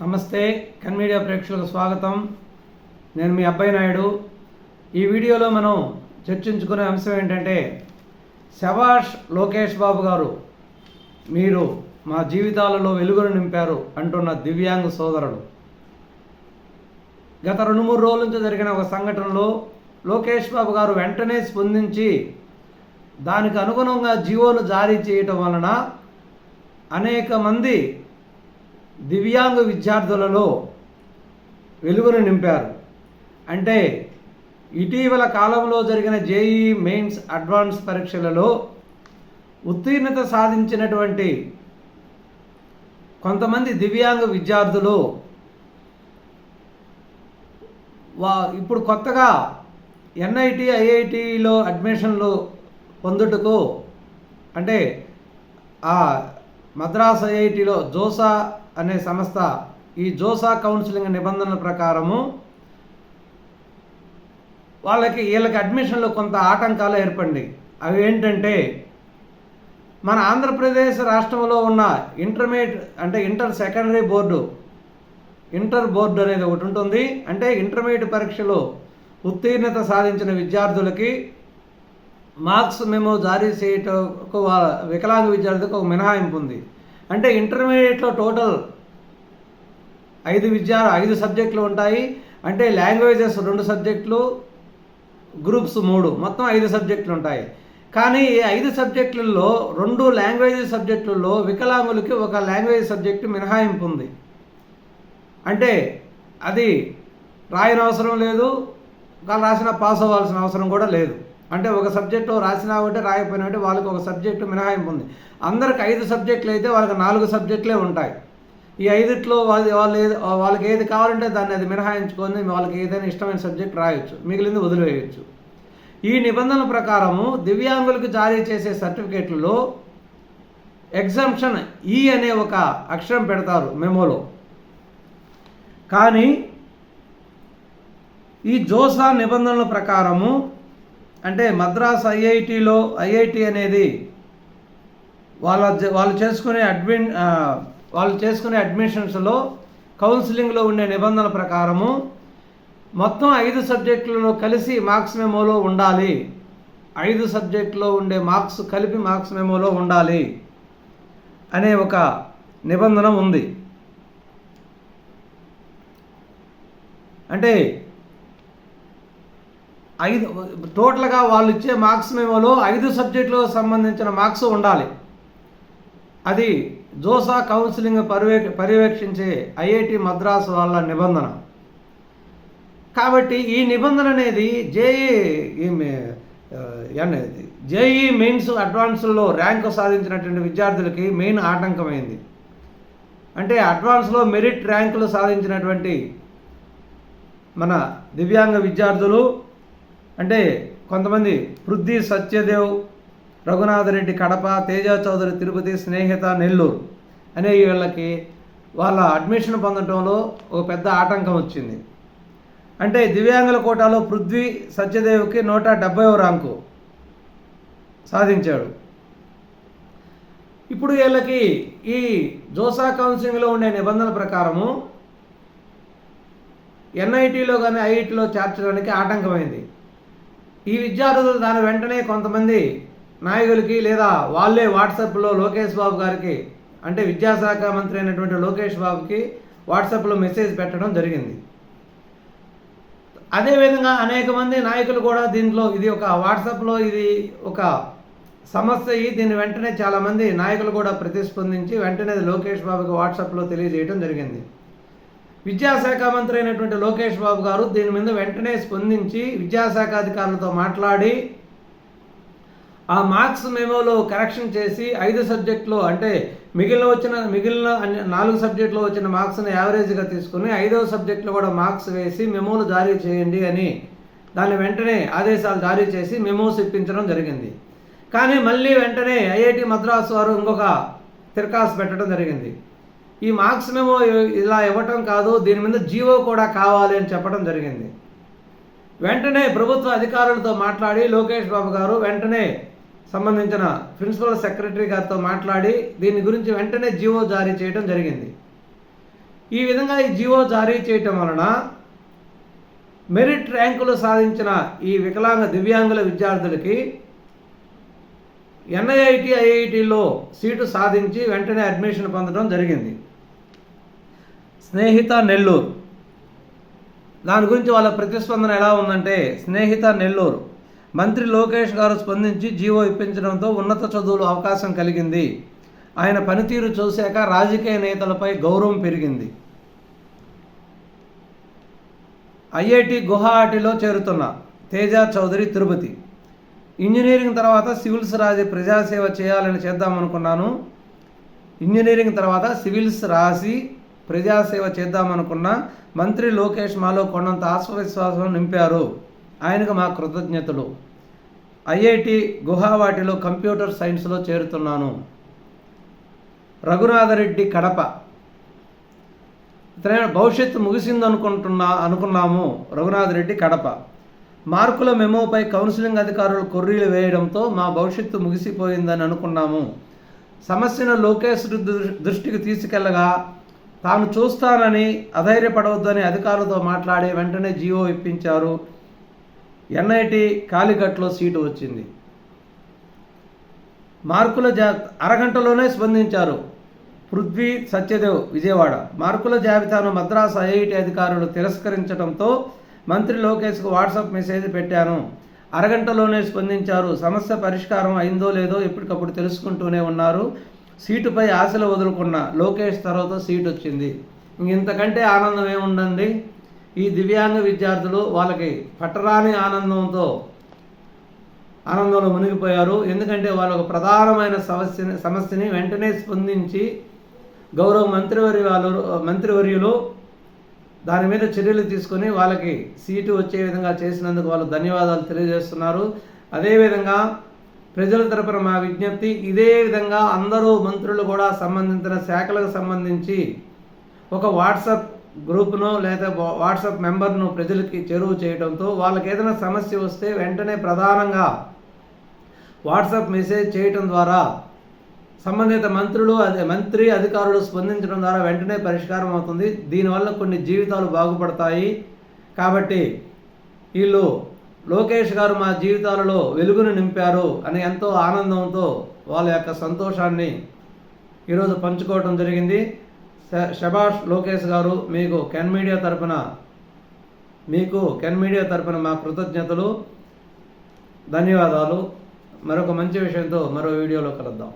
నమస్తే కన్ మీడియా ప్రేక్షకులకు స్వాగతం. నేను మీ అబ్బాయి నాయుడు. ఈ వీడియోలో మనం చర్చించుకునే అంశం ఏంటంటే శభాష్ లోకేష్ బాబు గారు మీరు మా జీవితాలలో వెలుగును నింపారు అంటున్న దివ్యాంగ సోదరుడు. గత రెండు మూడు రోజుల నుంచి జరిగిన ఒక సంఘటనలో లోకేష్ బాబు గారు వెంటనే స్పందించి దానికి అనుగుణంగా జీవోను జారీ చేయటం వలన అనేక మంది దివ్యాంగ విద్యార్థులలో వెలుగును నింపారు. అంటే ఇటీవల కాలంలో జరిగిన జేఈ మెయిన్స్ అడ్వాన్స్ పరీక్షలలో ఉత్తీర్ణత సాధించినటువంటి కొంతమంది దివ్యాంగ విద్యార్థులు వా ఇప్పుడు కొత్తగా ఎన్ఐటి ఐఐటిలో అడ్మిషన్లు పొందుటకు అంటే ఆ మద్రాస్ ఐఐటిలో జోసా అనే సంస్థ ఈ జోసా కౌన్సిలింగ్ నిబంధనల ప్రకారము వాళ్ళకి వీళ్ళకి అడ్మిషన్లో కొంత ఆటంకాలు ఏర్పడి అవి ఏంటంటే మన ఆంధ్రప్రదేశ్ రాష్ట్రంలో ఉన్న ఇంటర్మీడియట్ అంటే inter secondary board inter board అనేది ఒకటి ఉంటుంది. అంటే ఇంటర్మీడియట్ పరీక్షలో ఉత్తీర్ణత సాధించిన విద్యార్థులకి మార్క్స్ మేము జారీ చేయటకు వికలాంగ విద్యార్థులకు ఒక మినహాయింపు ఉంది. అంటే ఇంటర్మీడియట్లో టోటల్ ఐదు విద్యా ఐదు సబ్జెక్టులు ఉంటాయి. అంటే లాంగ్వేజెస్ రెండు సబ్జెక్టులు గ్రూప్స్ మూడు. మొత్తం ఐదు సబ్జెక్టులు ఉంటాయి. కానీ ఈ ఐదు సబ్జెక్టులలో రెండు లాంగ్వేజ్ సబ్జెక్టులలో వికలాంగులకి ఒక లాంగ్వేజ్ సబ్జెక్టు మినహాయింపు ఉంది. అంటే అది రాయనవసరం లేదు. వాళ్ళు రాసిన పాస్ అవ్వాల్సిన అవసరం కూడా లేదు. అంటే ఒక సబ్జెక్టు రాసినా ఒకటి రాయకపోయినా ఒకటి వాళ్ళకి ఒక సబ్జెక్టు మినహాయింపు ఉంది. అందరికి ఐదు సబ్జెక్టులు అయితే వాళ్ళకి నాలుగు సబ్జెక్టులే ఉంటాయి. ఈ ఐదిట్లో వాళ్ళు వాళ్ళు ఏది వాళ్ళకి ఏది కావాలంటే దాన్ని అది మినహాయించుకొని వాళ్ళకి ఏదైనా ఇష్టమైన సబ్జెక్ట్ రాయొచ్చు మిగిలింది వదిలివేయచ్చు ఈ నిబంధనల ప్రకారము దివ్యాంగులకు జారీ చేసే సర్టిఫికేట్లలో ఎగ్జామ్షన్ ఈ అనే ఒక అక్షరం పెడతారు మెమోలో. కానీ ఈ జోసా నిబంధనల ప్రకారము అంటే మద్రాస్ ఐఐటిలో ఐఐటి అనేది వాళ్ళ వాళ్ళు చేసుకునే అడ్మిన్ వాళ్ళు చేసుకునే అడ్మిషన్స్లో కౌన్సిలింగ్లో ఉండే నిబంధనల ప్రకారము మొత్తం ఐదు సబ్జెక్టులలో కలిసి మార్క్స్ మెమోలో ఉండాలి. ఐదు సబ్జెక్టులో ఉండే మార్క్స్ కలిపి మార్క్స్ మెమోలో ఉండాలి అనే ఒక నిబంధన ఉంది. అంటే ఐదు టోటల్గా వాళ్ళు ఇచ్చే మార్క్స్ మేమోలో ఐదు సబ్జెక్టులకు సంబంధించిన మార్క్స్ ఉండాలి. అది జోసా కౌన్సిలింగ్ పర్యవే పర్యవేక్షించే ఐఐటి మద్రాసు వాళ్ళ నిబంధన. కాబట్టి ఈ నిబంధన అనేది జేఈ జేఈ మెయిన్స్ అడ్వాన్స్లో ర్యాంకు సాధించినటువంటి విద్యార్థులకి మెయిన్ ఆటంకమైంది. అంటే అడ్వాన్స్లో మెరిట్ ర్యాంకులు సాధించినటువంటి మన దివ్యాంగ విద్యార్థులు అంటే కొంతమంది పృథ్వీ సత్యదేవ్ రఘునాథ రెడ్డి కడప తేజ చౌదరి తిరుపతి స్నేహిత నెల్లూరు అనే వీళ్ళకి వాళ్ళ అడ్మిషన్ పొందడంలో ఒక పెద్ద ఆటంకం వచ్చింది. అంటే దివ్యాంగుల కోటాలో పృథ్వీ సత్యదేవ్కి నూట డెబ్బైవ ర్యాంకు సాధించాడు. ఇప్పుడు వీళ్ళకి ఈ జోసా కౌన్సిలింగ్లో ఉండే నిబంధనల ప్రకారము ఎన్ఐటీలో కానీ ఐఐటీలో చేర్చడానికి ఆటంకమైంది. ఈ విద్యార్థులు దాని వెంటనే కొంతమంది నాయకులకి లేదా వాళ్ళే వాట్సాప్లో లోకేష్ బాబు గారికి అంటే విద్యాశాఖ మంత్రి అయినటువంటి లోకేష్ బాబుకి వాట్సాప్లో మెసేజ్ పెట్టడం జరిగింది. అదేవిధంగా అనేక మంది నాయకులు కూడా దీంట్లో ఇది ఒక వాట్సాప్లో ఇది ఒక సమస్య అయ్యి దీన్ని వెంటనే చాలామంది నాయకులు కూడా ప్రతిస్పందించి వెంటనే లోకేష్ బాబుకి వాట్సాప్లో తెలియజేయడం జరిగింది. విద్యాశాఖ మంత్రి అయినటువంటి లోకేష్ బాబు గారు దీని మీద వెంటనే స్పందించి విద్యాశాఖ అధికారులతో మాట్లాడి ఆ మార్క్స్ మెమోలో కరెక్షన్ చేసి ఐదు సబ్జెక్టులో అంటే మిగిలిన వచ్చిన మిగిలిన నాలుగు సబ్జెక్టులో వచ్చిన మార్క్స్ని యావరేజ్గా తీసుకుని ఐదో సబ్జెక్టులో కూడా మార్క్స్ వేసి మెమోలు జారీ చేయండి అని దాన్ని వెంటనే ఆదేశాలు జారీ చేసి మెమోస్ ఇప్పించడం జరిగింది. కానీ మళ్ళీ వెంటనే ఐఐటి మద్రాసు వారు ఇంకొక తిరకాసు పెట్టడం జరిగింది. ఈ మార్క్స్ మేము ఇలా ఇవ్వటం కాదు దీని మీద జీవో కూడా కావాలి అని చెప్పడం జరిగింది. వెంటనే ప్రభుత్వ అధికారులతో మాట్లాడి లోకేష్ బాబు గారు వెంటనే సంబంధించిన ప్రిన్సిపల్ సెక్రటరీ గారితో మాట్లాడి దీని గురించి వెంటనే జీవో జారీ చేయడం జరిగింది. ఈ విధంగా ఈ జీవో జారీ చేయటం వలన మెరిట్ ర్యాంకులు సాధించిన ఈ వికలాంగ దివ్యాంగుల విద్యార్థులకి ఎన్ఐఐటి ఐఐటిలో సీటు సాధించి వెంటనే అడ్మిషన్ పొందడం జరిగింది. స్నేహిత నెల్లూరు. దాని గురించి వాళ్ళ ప్రతిస్పందన ఎలా ఉందంటే స్నేహిత నెల్లూరు. మంత్రి లోకేష్ గారు స్పందించి జీవో ఇప్పించడంతో ఉన్నత చదువులు అవకాశం కలిగింది. ఆయన పనితీరు చూశాక రాజకీయ నేతలపై గౌరవం పెరిగింది. ఐఐటి గుహాటిలో చేరుతున్న తేజ చౌదరి తిరుపతి. ఇంజనీరింగ్ తర్వాత సివిల్స్ రాసి ప్రజాసేవ చేయాలని చేద్దామనుకున్నాను. ఇంజనీరింగ్ తర్వాత సివిల్స్ రాసి ప్రజాసేవ చేద్దామనుకున్న మంత్రి లోకేష్ మాలో కొండంత ఆత్మవిశ్వాసం నింపారు. ఆయనకు మా కృతజ్ఞతలు. ఐఐటి గుహావాటిలో కంప్యూటర్ సైన్స్లో చేరుతున్నాను. రఘునాథరెడ్డి కడప. భవిష్యత్తు భవిష్యత్తు ముగిసిందనుకుంటున్నా అనుకున్నాము. రఘునాథరెడ్డి కడప. మార్కుల మెమోపై కౌన్సిలింగ్ అధికారులు కొర్రీలు వేయడంతో మా భవిష్యత్తు ముగిసిపోయిందని అనుకున్నాము. సమస్యను లోకేష్ దృష్టికి తీసుకెళ్ళగా తాను చూస్తానని అధైర్యపడవద్దని అధికారులతో మాట్లాడి వెంటనే జీవో ఇప్పించారు. ఎన్ఐటి కాలికట్లో సీటు వచ్చింది. మార్కుల జా అరగంటలోనే స్పందించారు. పృథ్వీ సత్యదేవ్ విజయవాడ. మార్కుల జాబితాను మద్రాసు ఐఐటి అధికారులు తిరస్కరించడంతో మంత్రి లోకేష్కు వాట్సాప్ మెసేజ్ పెట్టాను. అరగంటలోనే స్పందించారు. సమస్య పరిష్కారం అయిందో లేదో ఎప్పటికప్పుడు తెలుసుకుంటూనే ఉన్నారు. సీటుపై ఆశలు వదులుకున్న లోకేష్ తర్వాత సీట్ వచ్చింది ఇంతకంటే ఆనందం ఏముండండి ఈ దివ్యాంగ విద్యార్థులు వాళ్ళకి పట్టరాని ఆనందంతో ఆనందంలో మునిగిపోయారు. ఎందుకంటే వాళ్ళ ఒక ప్రధానమైన సమస్యని సమస్యని వెంటనే స్పందించి గౌరవ మంత్రివర్య వాళ్ళు మంత్రివర్యులు దాని మీద చర్యలు తీసుకొని వాళ్ళకి సీటు వచ్చే విధంగా చేసినందుకు వాళ్ళు ధన్యవాదాలు తెలియజేస్తున్నారు. అదేవిధంగా ప్రజల తరపున మా విజ్ఞప్తి ఇదే విధంగా అందరూ మంత్రులు కూడా సంబంధించిన శాఖలకు సంబంధించి ఒక వాట్సాప్ గ్రూప్ను లేదా వాట్సాప్ మెంబర్ను ప్రజలకి చేరువ చేయడంతో వాళ్ళకి ఏదైనా సమస్య వస్తే వెంటనే ప్రధానంగా వాట్సాప్ మెసేజ్ చేయటం ద్వారా సంబంధిత మంత్రులు అదే మంత్రి అధికారులు స్పందించడం ద్వారా వెంటనే పరిష్కారం అవుతుంది. దీనివల్ల కొన్ని జీవితాలు బాగుపడతాయి. కాబట్టి వీళ్ళు లోకేష్ గారు మా జీవితాలలో వెలుగును నింపారు అని ఎంతో ఆనందంతో వాళ్ళ యొక్క సంతోషాన్ని ఈరోజు పంచుకోవడం జరిగింది. శభాష్ లోకేష్ గారు మీకు కెన్ మీడియా తరపున మీకు కెన్ మీడియా తరపున మా కృతజ్ఞతలు ధన్యవాదాలు. మరొక మంచి విషయంతో మరో వీడియోలో కలుద్దాం.